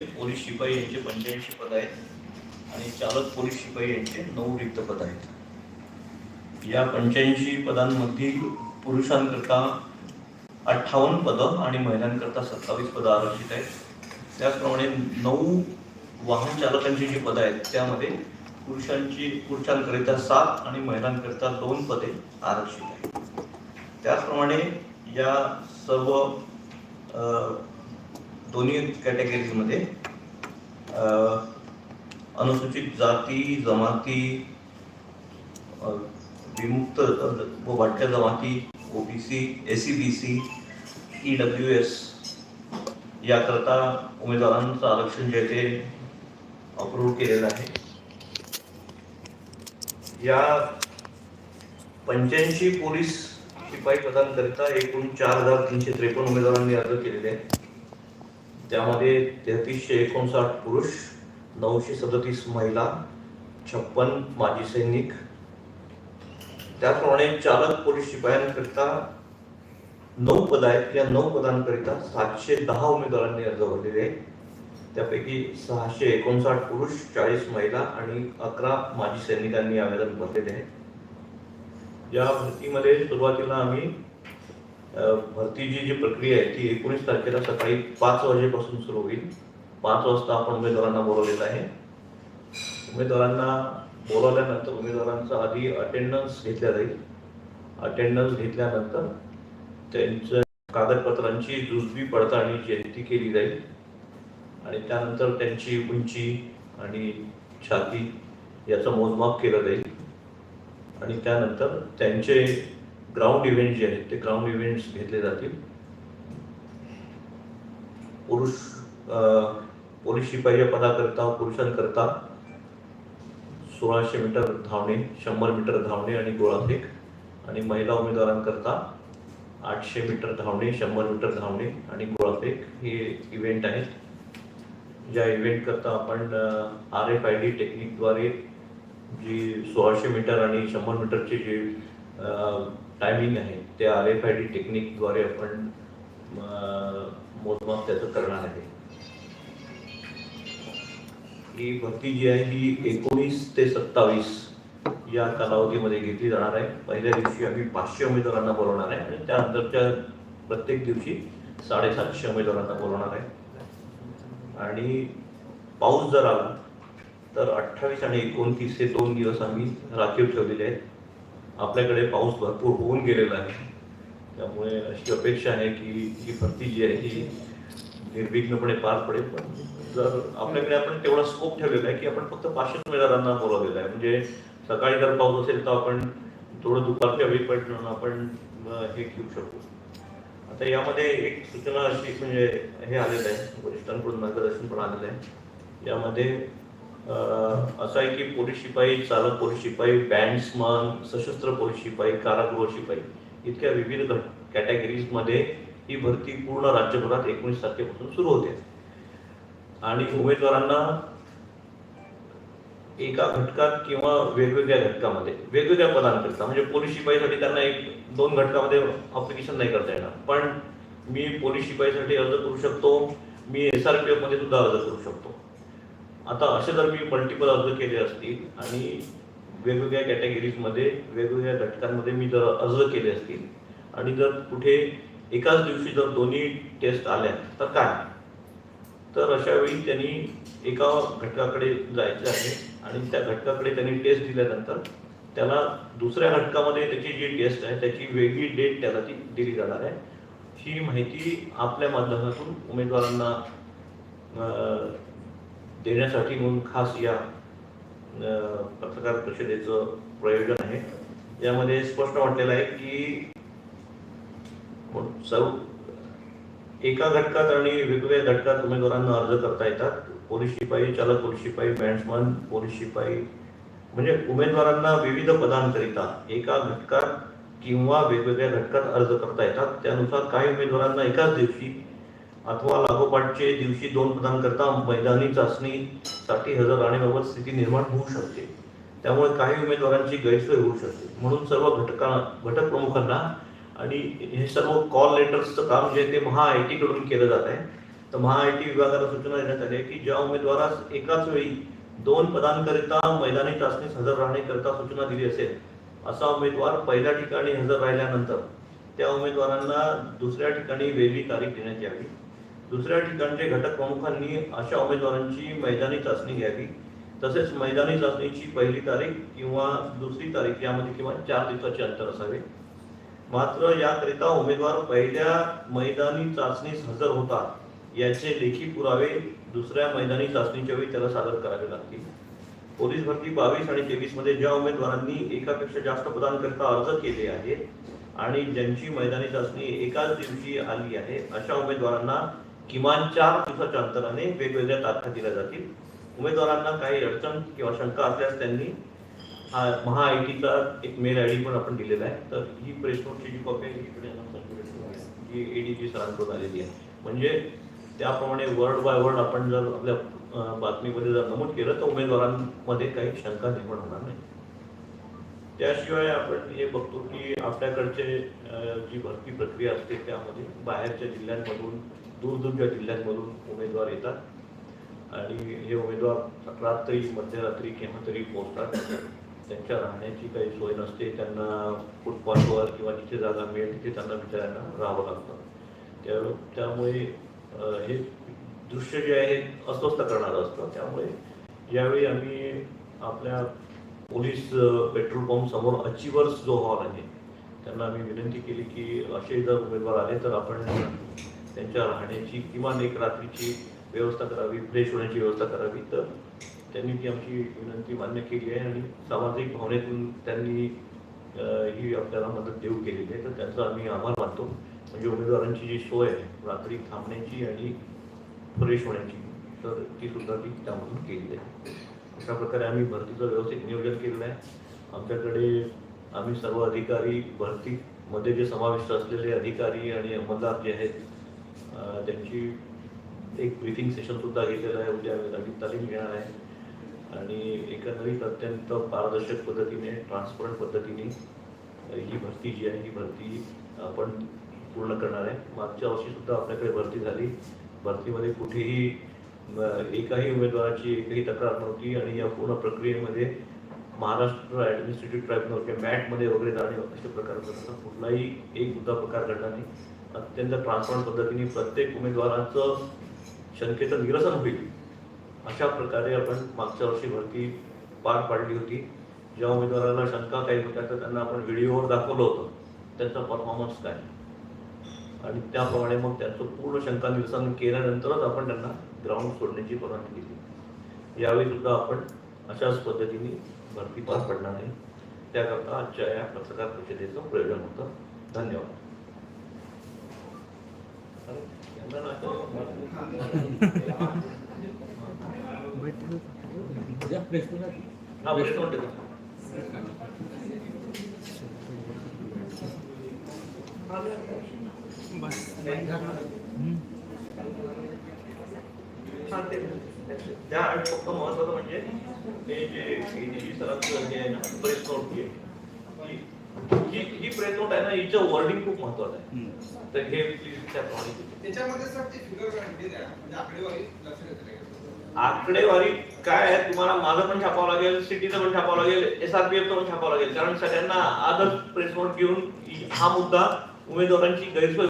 Police शिपाई यांचे पंच्याऐंशी पद आहेत आणि चालक पोलीस शिपाई यांचे नऊ रिक्त पद आहेत. या पंच्याऐंशी पदांमध्ये पुरुषांकरता अठ्ठावन्न पदं आणि महिलांकरता सत्तावीस पदं आरक्षित आहेत. त्याचप्रमाणे नऊ वाहन चालकांची जी पदं आहेत त्यामध्ये पुरुषांची पुरुषांकरिता सात आणि महिलांकरिता दोन पदे आरक्षित आहेत. त्याचप्रमाणे या सर्व दोन्ही कॅटेगरीजमध्ये अनुसूचित जाती जमाती विमुक्त व वाटक्या जमाती OBC S C B C E W S याकरता उमेदवारांचं आरक्षण जे ते अप्रूव्ह केलेलं आहे. या पंच्याऐंशी पोलीस शिपाई पदांकरिता एकूण चार हजार तीनशे त्रेपन्न उमेदवारांनी अर्ज केलेले आहेत. त्यामध्ये तेहतीसशे एकोणसाठ पुरुष नऊशे सदतीस महिला छप्पन माजी सैनिक. त्याचप्रमाणे चालक पोलीस शिपायांकरिता नऊ पद आहेत. या नऊ पदांकरिता सातशे दहा उमेदवारांनी अर्ज भरलेले आहेत. त्यापैकी सहाशे एकोणसाठ पुरुष चाळीस महिला आणि अकरा माजी सैनिकांनी आवेदन भरलेले आहे या भरतीमध्ये सुरुवातीला आम्ही भरतीची जी प्रक्रिया आहे ती एकोणीस तारखेला सकाळी पाच वाजेपासून सुरू होईल. पाच वाजता आपण उमेदवारांना बोलवलेलं आहे. उमेदवारांना बोलवल्यानंतर उमेदवारांचा आधी अटेंडन्स घेतल्या जाईल. अटेंडन्स घेतल्यानंतर त्यांच्या कागदपत्रांची जुजबी पडताळणी जयंती केली जाईल. आणि त्यानंतर त्यांची उंची आणि छाती याचं मोजमाप केलं जाईल. आणि त्यानंतर त्यांचे ग्राउंड इव्हेंट जे आहेत ते ग्राउंड इव्हेंट्स घेतले जातील. पुरुष पोलीस शिपाई या पदाकरता पुरुषांकरता सोळाशे मीटर धावणे शंभर मीटर धावणे आणि गोळाफेक आणि महिला उमेदवारांकरता आठशे मीटर धावणे शंभर मीटर धावणे आणि गोळाफेक हे इव्हेंट आहेत. ज्या इव्हेंट करता आपण आर एफ आय डी टेक्निकद्वारे जी सोळाशे मीटर आणि शंभर मीटरचे जे टायमिंग आहे. ते आर एफ आय डी टेक्निकद्वारे आपण मोजमाप त्याचं करणार आहे. ही भरती जी आहे ही एकोणीस ते सत्तावीस या कालावधीमध्ये घेतली जाणार आहे. पहिल्या दिवशी आम्ही पाचशे उमेदवारांना बोलवणार आहे आणि त्यानंतरच्या प्रत्येक दिवशी साडेसातशे उमेदवारांना बोलवणार आहे. आणि पाऊस जर आला तर अठ्ठावीस आणि एकोणतीस हे दोन दिवस आम्ही राखीव ठेवलेले आहेत. आपल्याकडे पाऊस भरपूर होऊन गेलेला आहे. त्यामुळे अशी अपेक्षा आहे की ही भरती जी आहे ही निर्विघ्नपणे पार पडेल. पण जर आपल्याकडे आपण तेवढा स्कोप ठेवलेला आहे की आपण फक्त पाचशे उमेदवारांना बोलावलेला आहे. म्हणजे सकाळी जर पाऊस असेल तर आपण थोडं दुपारच्या वेळी पण आपण हे घेऊ शकतो. आता यामध्ये एक सूचना अशी म्हणजे हे आलेलं आहे. वरिष्ठांकडून मार्गदर्शन पण आलेलं आहे. यामध्ये असं आहे की पोलीस शिपाई चालक पोलीस शिपाई बँड्समन सशस्त्र पोलीस शिपाई कारागृह शिपाई इतक्या विविध घट कॅटेगरीजमध्ये ही भरती पूर्ण राज्यभरात एकोणीस तारखेपासून सुरू होते. आणि उमेदवारांना एका घटकात किंवा वेगवेगळ्या घटकामध्ये वेगवेगळ्या पदांकरिता म्हणजे पोलीस शिपाईसाठी त्यांना एक दोन घटकामध्ये अप्लिकेशन नाही करता येणार. पण मी पोलीस शिपाईसाठी अर्ज करू शकतो मी एस आर पी एफमध्ये सुद्धा अर्ज करू शकतो. आता असे जर मी मल्टिपल अर्ज केले असतील आणि वेगवेगळ्या कॅटेगरीजमध्ये वेगवेगळ्या घटकांमध्ये मी जर अर्ज केले असतील आणि जर कुठे एकाच दिवशी जर दोन्ही टेस्ट आल्या तर काय? तर अशा वेळी त्यांनी एका घटकाकडे जायचं आहे आणि त्या घटकाकडे त्यांनी टेस्ट दिल्यानंतर त्याला दुसऱ्या घटकामध्ये त्याची जी टेस्ट आहे त्याची वेगळी डेट त्याला ती दिली जाणार आहे. ही माहिती आपल्या माध्यमातून उमेदवारांना देण्यासाठी म्हणून खास या पत्रकार परिषदेचं प्रयोजन आहे. यामध्ये स्पष्ट वाटलेलं आहे की सर्व एका घटकात आणि वेगवेगळ्या घटकात उमेदवारांना अर्ज करता येतात. पोलीस शिपाई चालक पोलीस शिपाई बँड्समन पोलीस शिपाई. म्हणजे उमेदवारांना विविध पदांकरिता एका घटकात किंवा वेगवेगळ्या घटकात अर्ज करता येतात. त्यानुसार काही उमेदवारांना एकाच दिवशी अथवा लागोपाठचे दिवशी दोन पदांकरता मैदानी चाचणीसाठी हजर राहण्याबाबत स्थिती निर्माण होऊ शकते. त्यामुळे काही उमेदवारांची गैरसोय होऊ शकते. म्हणून सर्व घटका घटक प्रमुखांना आणि हे सर्व कॉल लेटर्सचं काम जे आहे ते महा आय टीकडून केलं जात आहे. तर महा आय टी विभागाला सूचना देण्यात आली आहे की ज्या उमेदवारास एकाच वेळी दोन पदांकरिता मैदानी चाचणीस हजर राहण्याकरिता सूचना दिली असेल असा उमेदवार पहिल्या ठिकाणी हजर राहिल्यानंतर त्या उमेदवारांना दुसऱ्या ठिकाणी वेगळी तारीख देण्यात यावी. दुसऱ्या ठिकाणचे घटक प्रमुखांनी अशा उमेदवारांची मैदानी चाचणी घ्यावी तसेच मैदानी चाचणीची पहिली तारीख किंवा दुसरी तारीख यामध्ये किमान चार दिवसाचे अंतर असावे. मात्र याकरिता उमेदवार पहिल्या मैदानी चाचणीस हजर होता याचे लेखी पुरावे दुसऱ्या मैदानी चाचणीच्या वेळी त्याला सादर करावे लागतील. पोलीस भरती बावीस आणि तेवीसमध्ये ज्या उमेदवारांनी एकापेक्षा जास्त पदांकरिता अर्ज केले आहेत आणि ज्यांची मैदानी चाचणी एकाच दिवशी आली आहे अशा उमेदवारांना किमान चार दिवसाच्या अंतराने वेगवेगळ्या तारखा दिल्या जातील. उमेदवारांना काही अडचण किंवा शंका असल्यास त्यांनी हा टीचा एक मेल आय डी पण आपण दिलेला आहे. तर ही प्रेस नोटची जी कॉपी आहे इकडे जी एडीजी सरांकडून आलेली आहे. म्हणजे त्याप्रमाणे वर्ड बाय वर्ड आपण जर आपल्या बातमीमध्ये जर नमूद केलं तर उमेदवारांमध्ये काही शंका निर्माण होणार नाही. त्याशिवाय आपण हे बघतो की आपल्याकडचे जी भरती प्रक्रिया असते त्यामध्ये बाहेरच्या जिल्ह्यांमधून दूरदूरच्या जिल्ह्यांमधून उमेदवार येतात. आणि हे उमेदवार रात्री मध्यरात्री केव्हा तरी पोहोचतात. त्यांच्या राहण्याची काही सोय नसते. त्यांना फुटपाथवर किंवा जिथे जागा मिळेल तिथे त्यांना बिचाऱ्यांना राहावं लागतं. त्या त्यामुळे हे दृश्य जे आहे अस्वस्थ करणारं असतं. त्यामुळे यावेळी आम्ही आपल्या पोलीस पेट्रोल पंप समोर अचिवर्स जो हॉल आहे त्यांना आम्ही विनंती केली की असे जर उमेदवार आले तर आपण त्यांच्या राहण्याची किमान एक रात्रीची व्यवस्था करावी फ्रेश होण्याची व्यवस्था करावी. तर त्यांनी ती आमची विनंती मान्य केली आहे आणि सामाजिक भावनेतून त्यांनी ही आपल्याला मदत देऊ केलेली आहे. तर त्यांचा आम्ही आभार मानतो. म्हणजे उमेदवारांची जी सोय आहे रात्री थांबण्याची आणि फ्रेश होण्याची तर ती सुद्धा ती त्यामधून केली आहे. अशा प्रकारे आम्ही भरतीचं व्यवस्थित नियोजन केलेलं आहे. आमच्याकडे आम्ही सर्व अधिकारी भरतीमध्ये जे समाविष्ट असलेले अधिकारी आणि अंमलदार जे आहेत त्यांची एक ब्रीथिंग सेशनसुद्धा घेतलेलं आहे. उद्या नवीन तालीम घेणार आहे. आणि एकंदरीत अत्यंत पारदर्शक पद्धतीने ट्रान्सपरंट पद्धतीने ही भरती जी आहे ही भरती आपण पूर्ण करणार आहे. मागच्या वर्षीसुद्धा आपल्याकडे भरती झाली. भरतीमध्ये कुठेही एकाही उमेदवाराची एकही तक्रार नव्हती आणि या पूर्ण प्रक्रियेमध्ये महाराष्ट्र ॲडमिनिस्ट्रेटिव्ह ट्रायब्युनल किंवा मॅटमध्ये वगैरे जाणे अशा प्रकार कुठलाही एक सुद्धा प्रकार घडला नाही. अत्यंत ट्रान्सपरंट पद्धतीने प्रत्येक उमेदवाराचं शंकेचं निरसन होईल अशा प्रकारे आपण मागच्या वर्षी भरती पार पाडली होती. ज्या उमेदवाराला शंका काही होत्या तर त्यांना आपण व्हिडिओवर दाखवलं होतं. त्यांचा परफॉर्मन्स काय? आणि त्याप्रमाणे मग त्यांचं पूर्ण शंका निरसन केल्यानंतरच आपण त्यांना ग्राउंड सोडण्याची परवानगी दिली. यावेळी सुद्धा आपण अशाच पद्धतीने भरती पार पडणार नाही त्याकरता आजच्या या पत्रकार परिषदेचं प्रयोजन होतं. धन्यवाद या प्रश्न हा प्रश्न वाटतं. हा, ते- त्या फक्त महत्वाचं म्हणजे हे जे सरांचं हे आहे ना प्रेस नोट आहे. ही- ही ही प्रेस नोट आहे ना हिचं वर्डिंग खूप महत्वाचं आहे. तर हे प्लीज त्याप्रमाणे केलं. त्याच्यामध्ये सर ते फिगर दिली आहे? म्हणजे आकडेवारी लक्षात येते आकडेवारी काय आहे? तुम्हाला माझं पण छापावं लागेल सिटीचं पण छापावं लागेल एसआरपीएफचं पण छापावं लागेल. कारण सगळ्यांना आजच प्रेस नोट घेऊन हा मुद्दा उमेदवारांची गैरसोय